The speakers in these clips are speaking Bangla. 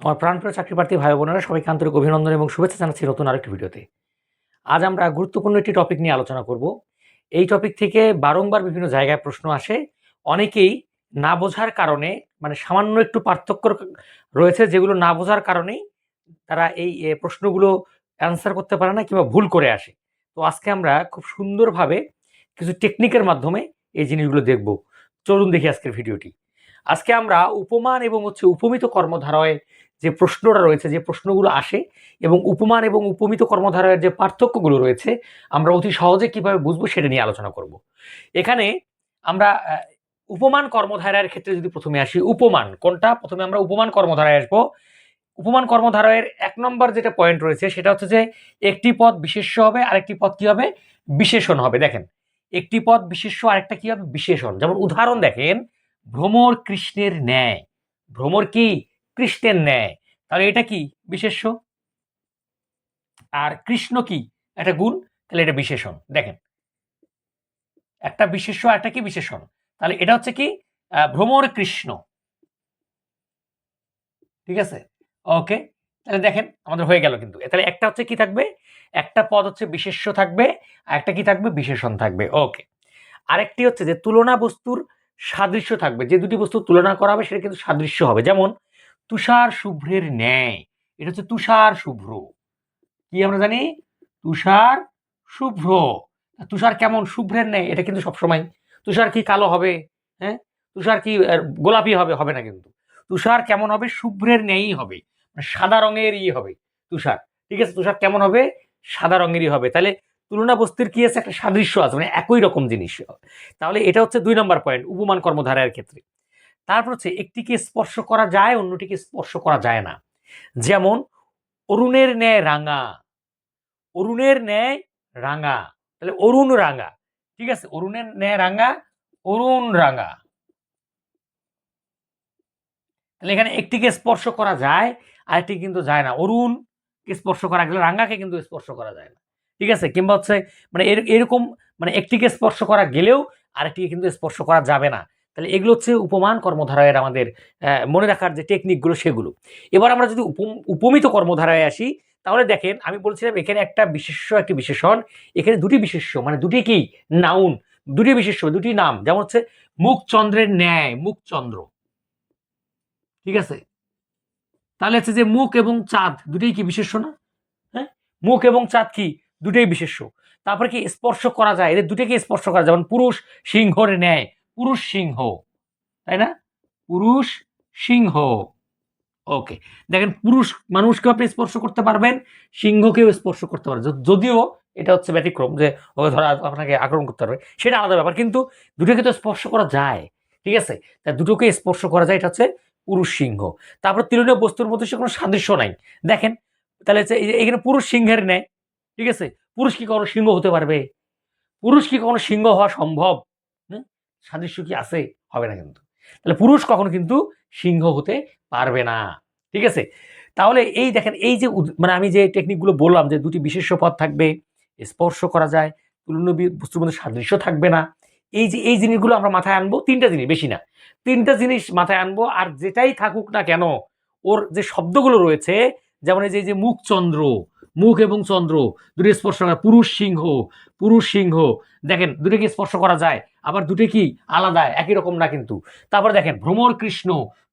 আমার প্রাণপ্রিয় চাকরি প্রার্থী ভাই বোনেরা, সবাইকে আন্তরিক অভিনন্দন এবং শুভেচ্ছা জানাচ্ছি নতুন আরেকটি ভিডিওতে। আজ আমরা গুরুত্বপূর্ণ একটি টপিক নিয়ে আলোচনা করব। এই টপিক থেকে বারংবার বিভিন্ন জায়গায় প্রশ্ন আসে। অনেকেই না বোঝার কারণে মানে সামান্য একটু পার্থক্য রয়েছে যেগুলো না বোঝার কারণেই তারা এই প্রশ্নগুলো অ্যান্সার করতে পারে না কিংবা ভুল করে আসে। তো আজকে আমরা খুব সুন্দরভাবে কিছু টেকনিকের মাধ্যমে এই জিনিসগুলো দেখব। চলুন দেখি আজকের ভিডিওটি আজকে আমরা উপমান এবং হচ্ছে উপমিত কর্মধারয় যে প্রশ্নটা রয়েছে, যে প্রশ্নগুলো আসে এবং উপমান এবং উপমিত কর্মধারয়ের যে পার্থক্যগুলো রয়েছে, আমরা অতি সহজে কীভাবে বুঝব সেটা নিয়ে আলোচনা করব। এখানে আমরা উপমান কর্মধারায়ের ক্ষেত্রে যদি প্রথমে আসি, উপমান কোনটা? প্রথমে আমরা উপমান কর্মধারায় আসব। উপমান কর্মধারয়ের এক নম্বর যেটা পয়েন্ট রয়েছে, সেটা হচ্ছে যে একটি পদ বিশেষ্য হবে, আরেকটি পদ কি হবে? বিশেষণ হবে। দেখেন, একটি পদ বিশেষ্য, আরেকটা কি হবে? বিশেষণ। যেমন উদাহরণ দেখেন ভ্রমর কৃষ্ণের ন্যায়। ভ্রমর কি? কৃষ্ণের ন্যায়। তাহলে এটা কি বিশেষ্য? আর কৃষ্ণ কি? একটা গুণ, তাহলে এটা বিশেষণ। দেখেন। একটা বিশেষ্য আর একটা কি বিশেষণ? তাহলে এটা হচ্ছে কি? ভ্রমর কৃষ্ণ। ঠিক আছে? ওকে। তাহলে দেখেন, আমাদের হয়ে গেল কিন্তু। তাহলে একটা হচ্ছে কি থাকবে? একটা পদ হচ্ছে বিশেষ্য থাকবে, আর একটা কি থাকবে? বিশেষণ থাকবে। ওকে। আরেকটি হচ্ছে যে তুলনা বস্তুর সাদৃশ্য থাকবে। যে দুটি বস্তু তুলনা করা হবে, সেটা কিন্তু সাদৃশ্য হবে। যেমন, তুষার শুভ্রের ন্যায়। এটা হচ্ছে তুষার শুভ্র। কি আমরা জানি? তুষার শুভ্র। তুষার কেমন? শুভ্রের ন্যায়। এটা কিন্তু সবসময়, তুষার কি কালো হবে? হ্যাঁ? তুষার কি গোলাপি হবে? হবে না কিন্তু। তুষার কেমন হবে? শুভ্রের ন্যায়ই হবে। মানে সাদা রঙেরই হবে তুষার। ঠিক আছে? তুষার কেমন হবে? সাদা রঙেরই হবে। তাহলে তুলনা বস্তুর কি আছে? একটা সাদৃশ্য আছে মানে একই রকম জিনিস। তাহলে এটা হচ্ছে দুই নম্বর পয়েন্ট উপমান কর্মধারায়ের ক্ষেত্রে। তারপর হচ্ছে, একটিকে স্পর্শ করা যায়, অন্যটিকে স্পর্শ করা যায় না। যেমন, অরুণের ন্যায় রাঙা। অরুণের ন্যায় রাঙা। তাহলে অরুণ রাঙা। ঠিক আছে? অরুণের ন্যায় রাঙা, অরুণ রাঙা। তাহলে এখানে একটিকে স্পর্শ করা যায়, আরেকটি কিন্তু যায় না। অরুণকে স্পর্শ করা গেলে রাঙাকে কিন্তু স্পর্শ করা যায় না। ঠিক আছে? কিংবা হচ্ছে মানে এর- এরকম মানে একটিকে স্পর্শ করা গেলেও আরেকটিকে কিন্তু স্পর্শ করা যাবে না। তাহলে এগুলো হচ্ছে উপমান কর্মধারায়ের আমাদের মনে রাখার যে টেকনিকগুলো সেগুলো। এবার আমরা যদি উপম- উপমিত কর্মধারায় আসি, তাহলে দেখেন আমি বলছিলাম এখানে একটা বিশেষ্য, একটি বিশেষণ। এখানে দুটি বিশেষ্য মানে দুটি কি? নাউন। দুটি বিশেষ্য, দুটি নাম। যেমন হচ্ছে মুখচন্দ্রের ন্যায়, মুখচন্দ্র। ঠিক আছে? তাহলে হচ্ছে যে মুখ এবং চাঁদ, দুটোই কি বিশেষ্য না? হ্যাঁ? মুখ এবং চাঁদ কি? দুটোই বিশেষ্য। তারপরে কি স্পর্শ করা যায়? এদের দুটোকে স্পর্শ করা যায়। যেমন পুরুষ সিংহর ন্যায়, পুরুষ সিংহ। তাই না? পুরুষ সিংহ। ওকে। দেখেন, পুরুষ মানুষকেও আপনি স্পর্শ করতে পারবেন, সিংহকেও স্পর্শ করতে পারবেন। যদিও এটা হচ্ছে ব্যতিক্রম যে ও ধরা আপনাকে আক্রমণ করতে পারবে, সেটা আলাদা ব্যাপার। কিন্তু দুটোকে তো স্পর্শ করা যায়, ঠিক আছে? তা দুটোকে স্পর্শ করা যায়, এটা হচ্ছে পুরুষ সিংহ। তারপর তুলনীয় বস্তুর মধ্যে সে কোনো সাদৃশ্য নাই। দেখেন, তাহলে হচ্ছে এখানে পুরুষ সিংহের নেয় ঠিক আছে? পুরুষ কি কখনো সিংহ হতে পারবে? পুরুষ কি কখনো সিংহ হওয়া সম্ভব? সাদৃশ্য কি আছে? হবে না কিন্তু। তাহলে পুরুষ কখনো কিন্তু সিংহ হতে পারবে না। ঠিক আছে? তাহলে এই দেখেন, এই যে মানে আমি যে টেকনিকগুলো বললাম যে দুটি বিশেষ্য পদ থাকবে, স্পর্শ করা যায় তুলনীয় বস্তুর মধ্যে সাদৃশ্য থাকবে না। এই যে, এই জিনিসগুলো আমরা মাথায় আনব, তিনটা জিনিস, বেশি না। তিনটা জিনিস মাথায় আনব, আর যেটাই থাকুক না কেন, ওর যে শব্দগুলো রয়েছে, যেমন এই যে যে মুখ এবং চন্দ্র, দুটো স্পর্শ করা, পুরুষ সিংহ পুরুষ সিংহ। দেখেন, দুটোকে স্পর্শ করা যায়, আবার দুটো কি আলাদা, একই রকম না কিন্তু। তারপর দেখেন, ভ্রমর কৃষ্ণ,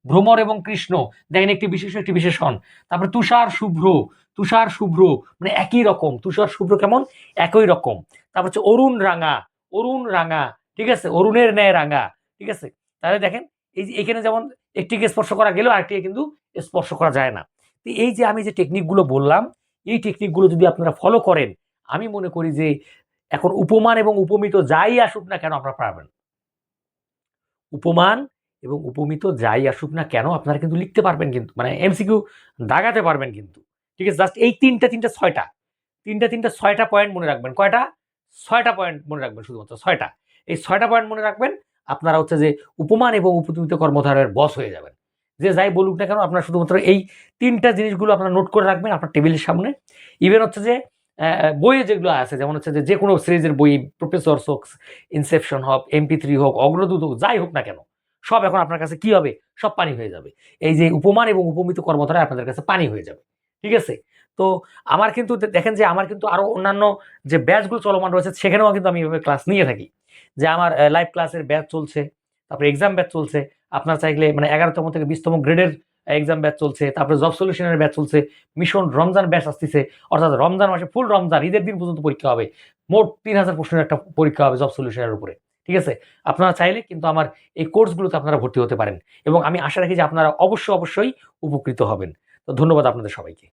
ভ্রমর এবং কৃষ্ণ, দেখেন একটি বিশেষ, একটি বিশেষণ। তারপর তুষার শুভ্র তুষার শুভ্র মানে একই রকম, তুষার শুভ্র কেমন? একই রকম। তারপর হচ্ছে অরুণ রাঙা অরুণ রাঙা, ঠিক আছে? অরুণের ন্যায় রাঙা, ঠিক আছে? তাহলে দেখেন, এই যে এখানে যেমন একটিকে স্পর্শ করা গেলেও আরেকটিকে কিন্তু স্পর্শ করা যায় না। তো এই যে আমি যে টেকনিকগুলো বললাম এই টেকনিকগুলো যদি আপনারা ফলো করেন, আমি মনে করি যে এখন উপমান এবং উপমিত যাই আসুক না কেন আপনারা পারবেন উপমান এবং উপমিত যাই আসুক না কেন আপনারা কিন্তু লিখতে পারবেন কিন্তু মানে এমসিকিউ দাগাতে পারবেন কিন্তু। ঠিক আছে? জাস্ট এই তিনটা তিনটা, ছয়টা। তিনটা তিনটা, ছয়টা পয়েন্ট মনে রাখবেন। কয়টা? ছয়টা পয়েন্ট মনে রাখবেন শুধুমাত্র, ছয়টা। এই ছয়টা পয়েন্ট মনে রাখবেন, আপনারা হচ্ছে যে উপমান এবং উপমিত কর্মধারের বস হয়ে যাবেন। যে যাই বলুক না কেন, আপনার শুধুমাত্র এই তিনটা জিনিসগুলো আপনারা নোট করে রাখবেন আপনার টেবিলের সামনে। ইভেন হচ্ছে যে বইয়ে যেগুলো আছে, যেমন হচ্ছে যে যে কোনো সিরিজের বই প্রফেসর হোক ইনসেপশন হোক এমপি থ্রি হোক, অগ্রদূত হোক, যাই হোক না কেন, সব এখন আপনার কাছে কি হবে? সব পানি হয়ে যাবে। এই যে উপমান এবং উপমিত কর্মধারা আপনাদের কাছে পানি হয়ে যাবে। ঠিক আছে? তো আমার কিন্তু দেখেন যে আমার কিন্তু আরও অন্যান্য যে ব্যাচগুলো চলমান রয়েছে, সেখানেও কিন্তু আমি এভাবে ক্লাস নিয়ে থাকি। যে আমার লাইভ ক্লাসের ব্যাচ চলছে, তারপরে এক্সাম ব্যাচ চলছে আপনার চাইলে মানে এগারোতম থেকে বিশতম গ্রেডের এক্সাম ব্যাচ চলছে, তারপরে জব সলিউশনের ব্যাচ চলছে মিশন রমজান ব্যাচ আসতেছে, অর্থাৎ রমজান মাসে ফুল রমজান, ঈদের দিন পর্যন্ত পরীক্ষা হবে, মোট তিন হাজার প্রশ্নের একটা পরীক্ষা হবে জব সলিউশনের উপরে, ঠিক আছে? আপনারা চাইলে কিন্তু আমার এই কোর্সগুলোতে আপনারা ভর্তি হতে পারেন এবং আমি আশা রাখি যে আপনারা অবশ্যই অবশ্যই উপকৃত হবেন। তো ধন্যবাদ আপনাদের সবাইকে।